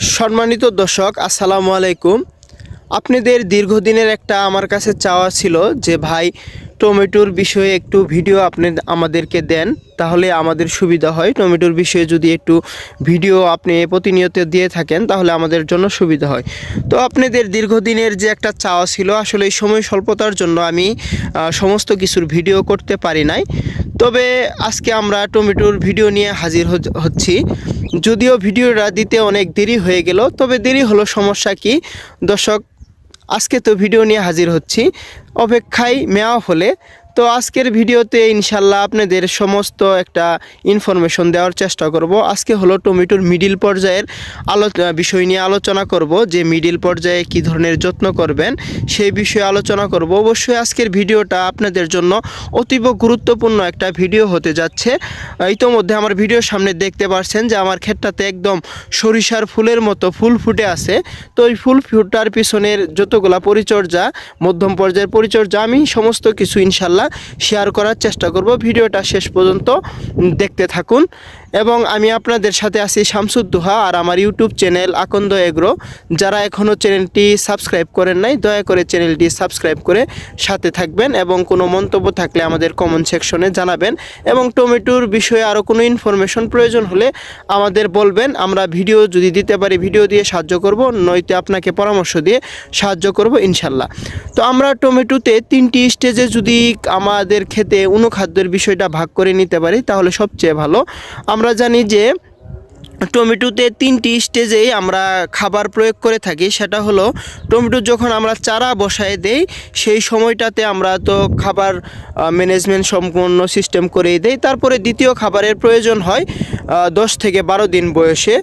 সম্মানিত দর্শক, আসসালামু আলাইকুম। আপনাদের দীর্ঘদিনের একটা আমার কাছে চাওয়া ছিল যে, ভাই, টমেটোর বিষয়ে একটু ভিডিও আপনি আমাদেরকে দেন, তাহলে আমাদের সুবিধা হয়। টমেটোর বিষয়ে যদি একটু ভিডিও আপনি প্রতিনিয়ত দিয়ে থাকেন, তাহলে আমাদের জন্য সুবিধা হয়। তো আপনাদের দীর্ঘদিনের যে একটা চাওয়া ছিল, আসলে এই সময় স্বল্পতার জন্য আমি সমস্ত কিছুর ভিডিও করতে পারি নাই। তবে আজকে আমরা টমেটোর ভিডিও নিয়ে হাজির হচ- হচ্ছি। যদিও ভিডিওটা দিতে অনেক দেরি হয়ে গেল, তবে দেরি হলো সমস্যা কি? দর্শক, আজকে তো ভিডিও নিয়ে হাজির হচ্ছি। অপেক্ষায় মেয়া হলে তো আজকের ভিডিওতে ইনশাল্লাহ আপনাদের সমস্ত একটা ইনফরমেশন দেওয়ার চেষ্টা করব। আজকে হলো টমেটোর মিডিল পর্যায়ের আলো বিষয় নিয়ে আলোচনা করব, যে মিডিল পর্যায়ে কি ধরনের যত্ন করবেন সেই বিষয়ে আলোচনা করব। অবশ্যই আজকের ভিডিওটা আপনাদের জন্য অতীব গুরুত্বপূর্ণ একটা ভিডিও হতে যাচ্ছে। ইতোমধ্যে আমার ভিডিওর সামনে দেখতে পাচ্ছেন যে আমার ক্ষেতটাতে একদম সরিষার ফুলের মতো ফুল ফুটে আছে। তো ওই ফুল ফুটার পিছনের যতগুলা পরিচর্যা, মধ্যম পর্যায়ের পরিচর্যা, আমি সমস্ত কিছু ইনশাল্লাহ শেয়ার করার চেষ্টা করব। ভিডিওটা শেষ পর্যন্ত দেখতে থাকুন। এবং আমি আপনাদের সাথে আছি শামসুদ্দোহা আর আমার ইউটিউব চ্যানেল আকন্দ এগ্রো। যারা এখনও চ্যানেলটি সাবস্ক্রাইব করেন নাই, দয়া করে চ্যানেলটি সাবস্ক্রাইব করে সাথে থাকবেন এবং কোনো মন্তব্য থাকলে আমাদের কমেন্ট সেকশনে জানাবেন। এবং টমেটোর বিষয়ে আরও কোনো ইনফরমেশন প্রয়োজন হলে আমাদের বলবেন। আমরা ভিডিও যদি দিতে পারি, ভিডিও দিয়ে সাহায্য করব, নয়তো আপনাকে পরামর্শ দিয়ে সাহায্য করব ইনশাল্লাহ। তো আমরা টমেটোতে তিনটি স্টেজে যদি আমাদের খেতে অনুখাদ্যের বিষয়টা ভাগ করে নিতে পারি তাহলে সবচেয়ে ভালো। আমরা জানি যে টমেটোতে তিনটি স্টেজেই আমরা খাবার প্রয়োগ করে থাকি। সেটা হলো, টমেটো যখন আমরা চারা বসায় দেই, সেই সময়টাতে আমরা তো খাবার ম্যানেজমেন্ট সম্পূর্ণ সিস্টেম করেই দেই। তারপরে দ্বিতীয় খাবারের প্রয়োজন হয় দশ থেকে বারো দিন বয়সে।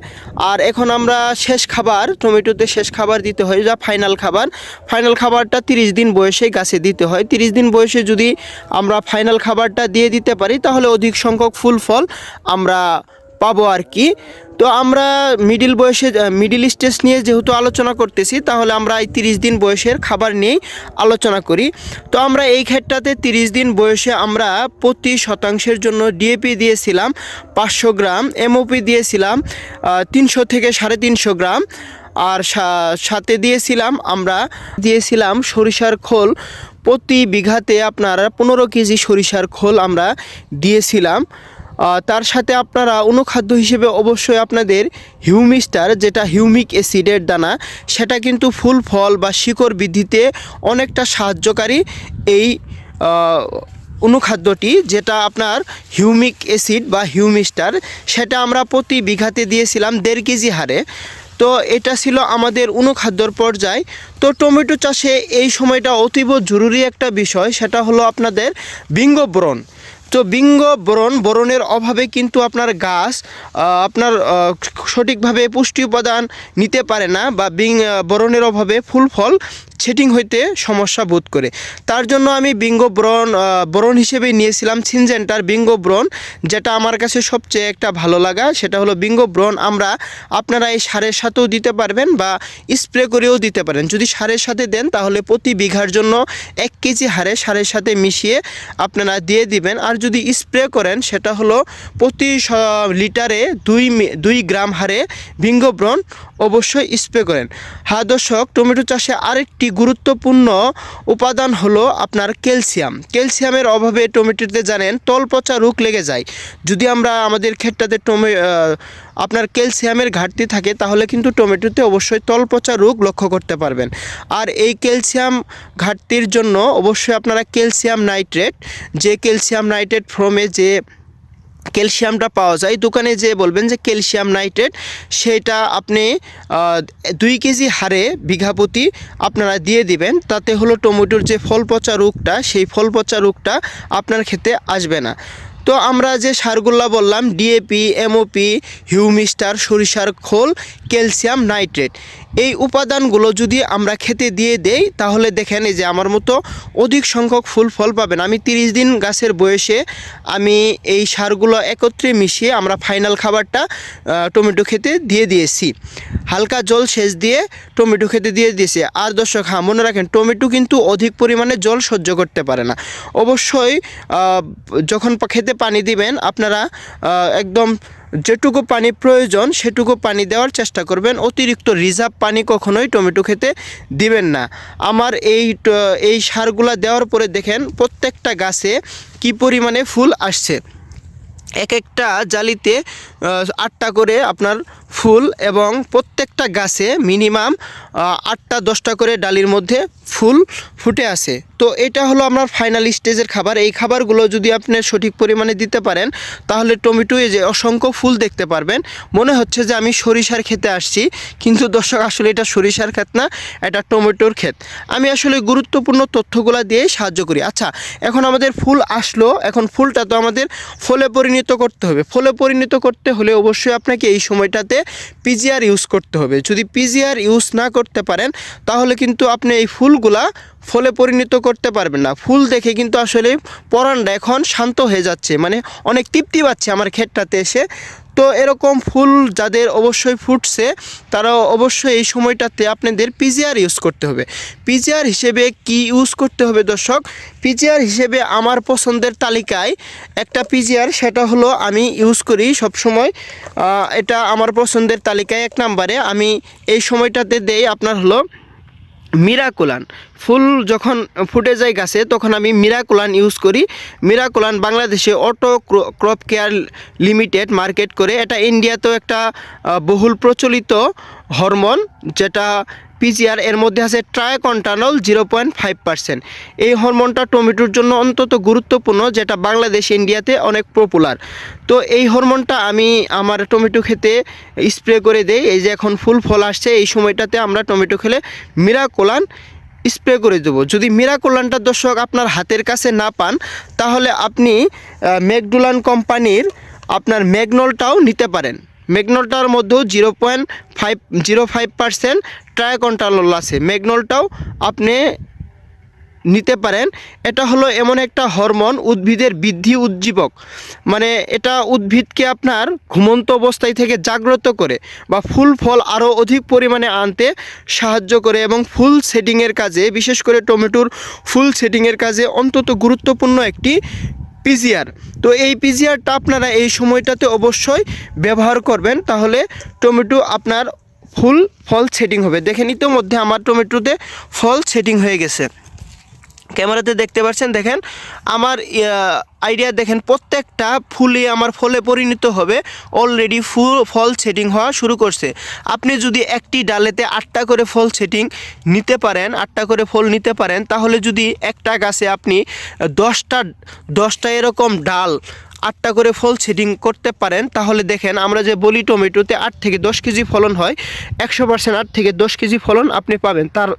আর এখন আমরা শেষ খাবার, টমেটোতে শেষ খাবার দিতে হয়, যা ফাইনাল খাবার। ফাইনাল খাবারটা তিরিশ দিন বয়সে গাছে দিতে হয়। তিরিশ দিন বয়সে যদি আমরা ফাইনাল খাবারটা দিয়ে দিতে পারি, তাহলে অধিক সংখ্যক ফুল ফল আমরা পাবো আর কি। তো আমরা মিডিল বয়সে মিডিল স্টেজ নিয়ে যেহেতু আলোচনা করতেছি, তাহলে আমরা এই তিরিশ দিন বয়সের খাবার নিয়েই আলোচনা করি। তো আমরা এই ক্ষেত্রটাতে তিরিশ দিন বয়সে আমরা প্রতি শতাংশের জন্য ডিএপি দিয়েছিলাম পাঁচশো গ্রাম এমওপি দিয়েছিলাম তিনশো থেকে সাড়ে তিনশো গ্রাম, আর সাথে দিয়েছিলাম আমরা, দিয়েছিলাম সরিষার খোল। প্রতি বিঘাতে আপনার পনেরো কেজি সরিষার খোল আমরা দিয়েছিলাম। তার সাথে আপনারা অনুখাদ্য হিসেবে অবশ্যই আপনাদের হিউমিস্টার, যেটা হিউমিক অ্যাসিডের দানা, সেটা কিন্তু ফুল ফল বা শিকড় বৃদ্ধিতে অনেকটা সাহায্যকারী এই অনুখাদ্যটি, যেটা আপনার হিউমিক অ্যাসিড বা হিউমিস্টার, সেটা আমরা প্রতি বিঘাতে দিয়েছিলাম দেড় কেজি হারে। তো এটা ছিল আমাদের অনুখাদ্যর পর্যায়। তো টমেটো চাষে এই সময়টা অতীব জরুরি একটা বিষয়, সেটা হলো আপনাদের বিঙ্গব্রণ। তো বিঙ্গ বরণ, বরণের অভাবে কিন্তু আপনার গাছ আপনার সঠিকভাবে পুষ্টি উপাদান নিতে পারে না বা বিং বরণের অভাবে ফুল ফল সেটিং হইতে সমস্যা বোধ করে। তার জন্য আমি বিঙ্গ ব্রণ আহ, ব্রণ হিসেবে নিয়েছিলাম সিনজেন্টার বিঙ্গো ব্রণ যেটা আমার কাছে সবচেয়ে একটা ভালো লাগা। সেটা হলো বিঙ্গো ব্রণ আমরা আপনারা এই সারের সাথেও দিতে পারবেন বা স্প্রে করেও দিতে পারেন। যদি সারের সাথে দেন তাহলে প্রতি বিঘার জন্য এক কেজি হারে সারের সাথে মিশিয়ে আপনারা দিয়ে দিবেন। আর যদি স্প্রে করেন সেটা হলো প্রতি লিটারে দুই দুই গ্রাম হারে বিঙ্গব্রণ অবশ্যই স্প্রে করেন। হ্যাঁ দর্শক টমেটো চাষে আরেকটি গুরুত্বপূর্ণ উপাদান হলো আপনার ক্যালসিয়াম। ক্যালসিয়ামের অভাবে টমেটোতে জানেন তল পচা রোগ লেগে যায়। যদি আমরা আমাদের ক্ষেতটাতে টমে আপনার ক্যালসিয়ামের ঘাটতি থাকে, তাহলে কিন্তু টমেটোতে অবশ্যই তল পচা রোগ লক্ষ্য করতে পারবেন। আর এই ক্যালসিয়াম ঘাটতির জন্য অবশ্যই আপনারা ক্যালসিয়াম নাইট্রেট, যে ক্যালসিয়াম নাইট্রেট ফ্রমে যে ক্যালসিয়ামটা পাওয়া যায়। দোকানে যে বলবেন যে ক্যালসিয়াম নাইট্রেট, সেটা আপনি দুই কেজি হারে বিঘা প্রতি আপনারা দিয়ে দিবেন। তাতে হলো টমেটোর যে ফল পচা রোগটা, সেই ফল পচা রোগটা আপনার খেতে আসবে না। তো আমরা যে সারগুলা বললাম, ডিএপি, এমওপি, হিউমিস্টার, সরিষার খোল, ক্যালসিয়াম নাইট্রেট। এই উপাদানগুলো যদি আমরা খেতে দিয়ে দেই, তাহলে দেখেন এই যে আমার মতো অধিক সংখ্যক ফুল ফল পাবেন। আমি তিরিশ দিন গাছের বয়সে আমি এই সারগুলো একত্রে মিশিয়ে আমরা ফাইনাল খাবারটা টমেটো খেতে দিয়ে দিয়েছি। হালকা জল সেচ দিয়ে টমেটো খেতে দিয়ে দিয়েছি। আর দর্শক হ্যাঁ মনে রাখেন, টমেটো কিন্তু অধিক পরিমাণে জল সহ্য করতে পারে না। অবশ্যই যখন খেতে পানি দিবেন, আপনারা একদম যেটুকু পানি প্রয়োজন, সেটুকু পানি দেওয়ার চেষ্টা করবেন। অতিরিক্ত রিজার্ভ পানি কখনোই টমেটো খেতে দিবেন না। আমার এই এই সারগুলা দেওয়ার পরে দেখেন প্রত্যেকটা গাছে কি পরিমাণে ফুল আসছে। এক একটা জালিতে আটটা করে আপনার ফুল এবং প্রত্যেকটা গাছে মিনিমাম আটটা দশটা করে ডালির মধ্যে ফুল ফুটে আসে। তো এটা হলো আপনার ফাইনাল স্টেজের খাবার। এই খাবারগুলো যদি আপনি সঠিক পরিমাণে দিতে পারেন, তাহলে টমেটো, এই যে অসংখ্য ফুল দেখতে পারবেন। মনে হচ্ছে যে আমি সরিষার খেতে আসছি, কিন্তু দর্শক, আসলে এটা সরিষার ক্ষেত না, এটা টমেটোর ক্ষেত। আমি আসলে গুরুত্বপূর্ণ তথ্যগুলো দিয়ে সাহায্য করি। আচ্ছা এখন আমাদের ফুল আসলো। এখন ফুলটা তো আমাদের ফলে পরিণত করতে হবে। ফলে পরিণত করতে হলে অবশ্যই আপনাকে এই সময়টাতে পিজিআর ইউজ করতে হবে। যদি পিজিআর ইউজ না করতে পারেন, তাহলে কিন্তু আপনি এই ফুলগুলা ফলে পরিণত করতে পারবেন না। ফুল দেখে কিন্তু আসলে পরানটা এখন শান্ত হয়ে যাচ্ছে। মানে অনেক তৃপ্তি পাচ্ছে আমার ক্ষেতটাতে এসে। তো এরকম ফুল যাদের অবশ্যই ফুটছে তারা অবশ্যই এই সময়টাতে আপনাদের পিজিআর ইউজ করতে হবে। পিজিআর হিসেবে কি ইউজ করতে হবে দর্শক? পিজিআর হিসেবে আমার পছন্দের তালিকায় একটা পিজিআর সেটা হলো আমি ইউজ করি সব সময় এটা আমার পছন্দের তালিকায় এক নম্বরে। আমি এই সময়টাতে দেই আপনার হলো মিরাকুলান। ফুল যখন ফুটে যায় গাছে, তখন আমি মিরাকুলান ইউজ করি। মিরাকুলান বাংলাদেশে Auto Crop Care Limited market করে। এটা ইন্ডিয়াতেও একটা বহুল প্রচলিত হরমোন, যেটা পিজিআর এর মধ্যে আছে triacontanol zero point five percent এই হরমোনটা টমেটোর জন্য অন্তত গুরুত্বপূর্ণ, যেটা বাংলাদেশ, ইন্ডিয়াতে অনেক পপুলার তো এই হরমোনটা আমি আমার টমেটো খেতে স্প্রে করে দেই। এই যে এখন ফুল ফল আসছে, এই সময়টাতে আমরা টমেটো খেলে মিরাকোলান স্প্রে করে দেবো। যদি মিরাকোলানটা দর্শক আপনার হাতের কাছে না পান, তাহলে আপনি ম্যাকডুলান কোম্পানির আপনার ম্যাগনলটাও নিতে পারেন। ম্যাগনলটার মধ্যেও zero point five, zero five percent triacontanol আছে। ম্যাগনলটাও আপনি নিতে পারেন। এটা হলো এমন একটা হরমোন উদ্ভিদের বৃদ্ধি উজ্জীবক মানে এটা উদ্ভিদকে আপনার ঘুমন্ত অবস্থায় থেকে জাগ্রত করে বা ফুল ফল আরও অধিক পরিমাণে আনতে সাহায্য করে এবং ফুল সেটিংয়ের কাজে, বিশেষ করে টমেটোর ফুল সেটিংয়ের কাজে অন্তত গুরুত্বপূর্ণ একটি পিজিআর তো এই পিজিআরটা আপনারা এই সময়টাতে অবশ্যই ব্যবহার করবেন, তাহলে টমেটো আপনার ফুল, ফল সেটিং হবে। দেখেন ইতিমধ্যে আমার টমেটোতে ফল সেটিং হয়ে গেছে। ক্যামেরাতে দেখতে পাচ্ছেন দেখেন, আমার আইডিয়া দেখেন, প্রত্যেকটা ফুলই আমার ফলে পরিণত হবে। অলরেডি ফুল ফল সেটিং হওয়া শুরু করছে। আপনি যদি একটি ডালেতে আটটা করে ফল সেটিং নিতে পারেন, আটটা করে ফল নিতে পারেন, তাহলে যদি একটা গাছে আপনি দশটা দশটা এরকম ডাল আটটা করে ফল সেটিং করতে পারেন, তাহলে দেখেন, আমরা যে বলি টমেটোতে আট থেকে দশ কেজি ফলন হয়, একশো পার্সেন্ট আট থেকে দশ কেজি ফলন আপনি পাবেন। তার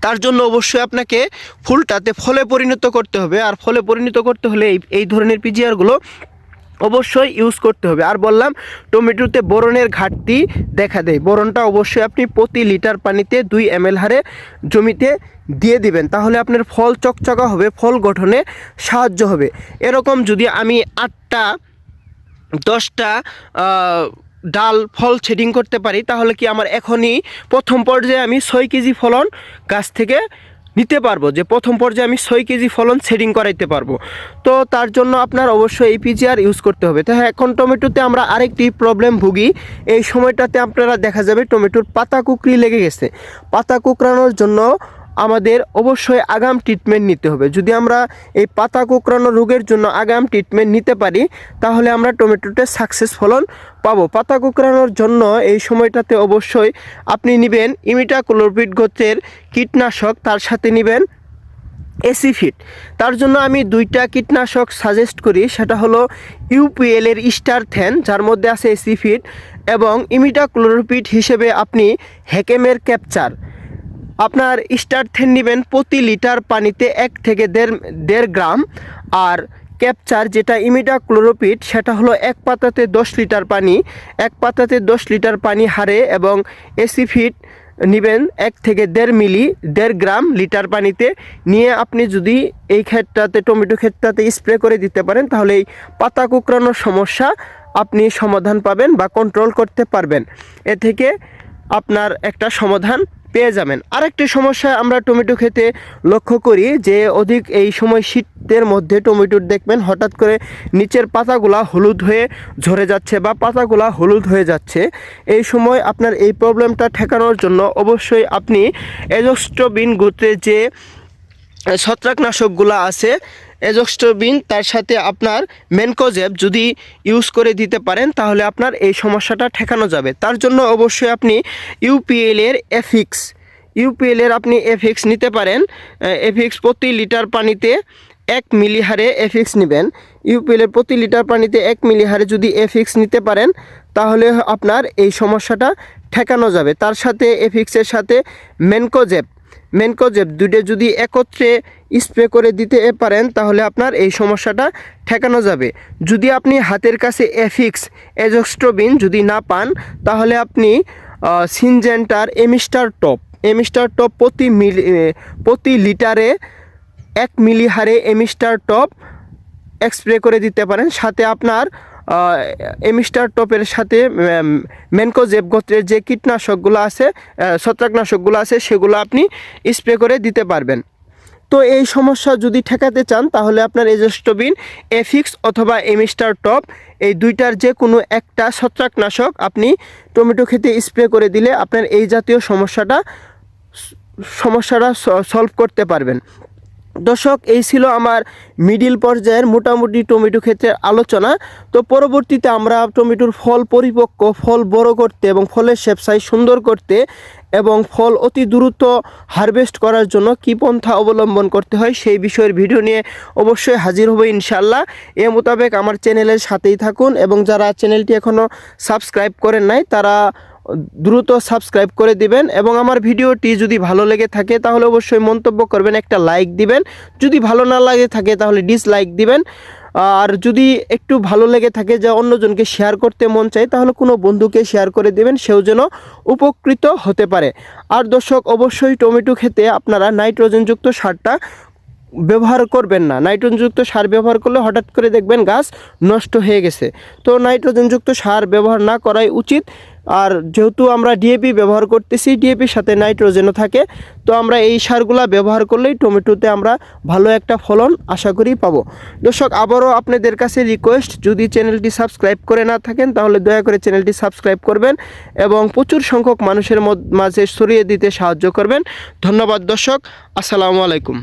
তার জন্য অবশ্যই আপনাকে ফুলটাতে ফলে পরিণত করতে হবে। আর ফলে পরিণত করতে হলে এই এই ধরনের পিজিআরগুলো অবশ্যই ইউজ করতে হবে। আর বললাম, টমেটোতে বরণের ঘাটতি দেখা দেয়। বরণটা অবশ্যই আপনি প্রতি লিটার পানিতে দুই এম হারে জমিতে দিয়ে দিবেন। তাহলে আপনার ফল চকচকা হবে, ফল গঠনে সাহায্য হবে। এরকম যদি আমি আটটা, দশটা ডাল, ফল শেডিং করতে পারি, তাহলে কি আমার এখনই প্রথম পর্যায়ে আমি ছয় কেজি ফলন গাছ থেকে নিতে পারব, যে প্রথম পর্যায়ে আমি ছয় কেজি ফলন শেডিং করাইতে পারব। তো তার জন্য আপনার অবশ্যই এই পিজিআর ইউজ করতে হবে। তো হ্যাঁ এখন টমেটোতে আমরা আরেকটি প্রবলেম ভুগি। এই সময়টাতে আপনারা দেখা যাবে টমেটোর পাতা কুকরি লেগে গেছে। পাতা কুকরানোর জন্য আমাদের অবশ্যই আগাম ট্রিটমেন্ট নিতে হবে। যদি আমরা এই পাতা কোঁকড়ানো রোগের জন্য আগাম ট্রিটমেন্ট নিতে পারি, তাহলে আমরা টমেটোতে সাকসেস ফলন পাবো। পাতা কোঁকড়ানোর জন্য এই সময়টাতে অবশ্যই আপনি নেবেন ইমিটা ক্লোরপিড গোত্রের কীটনাশক, তার সাথে নেবেন এসিফিট তার জন্য আমি দুইটা কীটনাশক সাজেস্ট করি, সেটা হলো ইউপিএল এর স্টার থ্যান যার মধ্যে আছে এসিফিট এবং ইমিটা ক্লোরোপিড হিসেবে আপনি হেকেমের ক্যাপচার আপনার স্টারথেন নেবেন প্রতি লিটার পানিতে এক থেকে দেড় দেড় গ্রাম। আর ক্যাপচার যেটা ইমিডা ক্লোরোপিড সেটা হলো এক পাতাতে দশ লিটার পানি। এক পাতাতে দশ লিটার পানি হারে এবং এসিফিট নেবেন এক থেকে দেড় মিলি, দেড় গ্রাম লিটার পানিতে। নিয়ে আপনি যদি এই ক্ষেতটাতে, টমেটো ক্ষেতটাতে স্প্রে করে দিতে পারেন, তাহলে এই পাতা কুকরানোর সমস্যা আপনি সমাধান পাবেন বা কন্ট্রোল করতে পারবেন। এ থেকে আপনার একটা সমাধান পেয়ে যাবেন। আরেকটি সমস্যা আমরা টমেটো খেতে লক্ষ্য করি যে অধিক এই সময় শীতের মধ্যে টমেটোর দেখবেন হঠাৎ করে নিচের পাতাগুলা হলুদ হয়ে ঝরে যাচ্ছে বা পাতাগুলা হলুদ হয়ে যাচ্ছে। এই সময় আপনার এই প্রবলেমটা ঠেকানোর জন্য অবশ্যই আপনি এজোস্ট্রোবিন গোত্রের যে ছত্রাকনাশকগুলো আছে এজোস্ট্রোবিন তার সাথে আপনার মেনকোজেব যদি ইউজ করে দিতে পারেন, তাহলে আপনার এই সমস্যাটা ঠেকানো যাবে। তার জন্য অবশ্যই আপনি ইউপিএল এর এফিক্স ইউপিএল এর আপনি এফিক্স নিতে পারেন। এফিক্স প্রতি লিটার পানিতে এক মিলি হারে এফিক্স নেবেন। ইউপিএল এর প্রতি লিটার পানিতে এক মিলি হারে যদি এফিক্স নিতে পারেন, তাহলে আপনার এই সমস্যাটা ঠেকানো যাবে। তার সাথে এফিক্সের সাথে মেনকোজেব মেনকোজেব দুটো যদি একত্রে স্প্রে করে দিতে পারেন, তাহলে আপনার এই সমস্যাটা ঠেকানো যাবে। যদি আপনি হাতের কাছে এফিক্স এজোস্ট্রোবিন যদি না পান, তাহলে আপনি সিনজেন্টার এমিস্টার টপ এমিস্টার টপ প্রতি মিলি প্রতি লিটারে এক মিলি হারে এমিস্টার টপ স্প্রে করে দিতে পারেন। সাথে আপনার এমিস্টার টপের সাথে মেনকোজেব গোত্রের যে কীটনাশকগুলো আছে ছত্রাকনাশকগুলো আছে, সেগুলো আপনি স্প্রে করে দিতে পারবেন। তো এই সমস্যা যদি ঠেকাতে চান, তাহলে আপনার এজস্টোবিন, এফিক্স অথবা এমিস্টার টপ, এই দুইটার যে কোনো একটা ছত্রাকনাশক আপনি টমেটো খেতে স্প্রে করে দিলে আপনার এই জাতীয় সমস্যাটা সমস্যাটা সলভ করতে পারবেন। দর্শক, এই ছিল আমার মিডিল পর্যায়ের মোটামুটি টমেটো ক্ষেত্রের আলোচনা। তো পরবর্তীতে আমরা টমেটোর ফল পরিপক্ক, ফল বড় করতে এবং ফলের শেপ সুন্দর করতে এবং ফল অতি দ্রুত হারভেস্ট করার জন্য কী পন্থা অবলম্বন করতে হয় সেই বিষয়ের ভিডিও নিয়ে অবশ্যই হাজির হবে ইনশাল্লাহ এ মোতাবেক আমার চ্যানেলের সাথেই থাকুন এবং যারা চ্যানেলটি এখনও সাবস্ক্রাইব করেন নাই, তারা দ্রুত সাবস্ক্রাইব করে দিবেন এবং আমার ভিডিওটি যদি ভালো লেগে থাকে তাহলে অবশ্যই মন্তব্য করবেন, একটা লাইক দিবেন। যদি ভালো না লাগে থাকে তাহলে ডিসলাইক দিবেন। আর যদি একটু ভালো লেগে থাকে যা অন্যজনকে শেয়ার করতে মন চায় তাহলে কোনো বন্ধুকে শেয়ার করে দেবেন, সেও যেন উপকৃত হতে পারে। আর দর্শক, অবশ্যই টমেটো খেতে আপনারা নাইট্রোজেনযুক্ত সারটা ব্যবহার করবেন না। নাইট্রোজেনযুক্ত সার ব্যবহার করলে হঠাৎ করে দেখবেন গাছ নষ্ট হয়ে গেছে। তো নাইট্রোজেনযুক্ত সার ব্যবহার না করাই উচিত। আর যেহেতু আমরা ডিএপি ব্যবহার করতেছি ডিএপির সাথে নাইট্রোজেনও থাকে, তো আমরা এই সারগুলা ব্যবহার করলেই টমেটোতে আমরা ভালো একটা ফলন আশা করি পাবো। দর্শক, আবারও আপনাদের কাছে রিকোয়েস্ট যদি চ্যানেলটি সাবস্ক্রাইব করে না থাকেন, তাহলে দয়া করে চ্যানেলটি সাবস্ক্রাইব করবেন এবং প্রচুর সংখ্যক মানুষের মাঝে ছড়িয়ে দিতে সাহায্য করবেন। ধন্যবাদ দর্শক, আসসালামু আলাইকুম।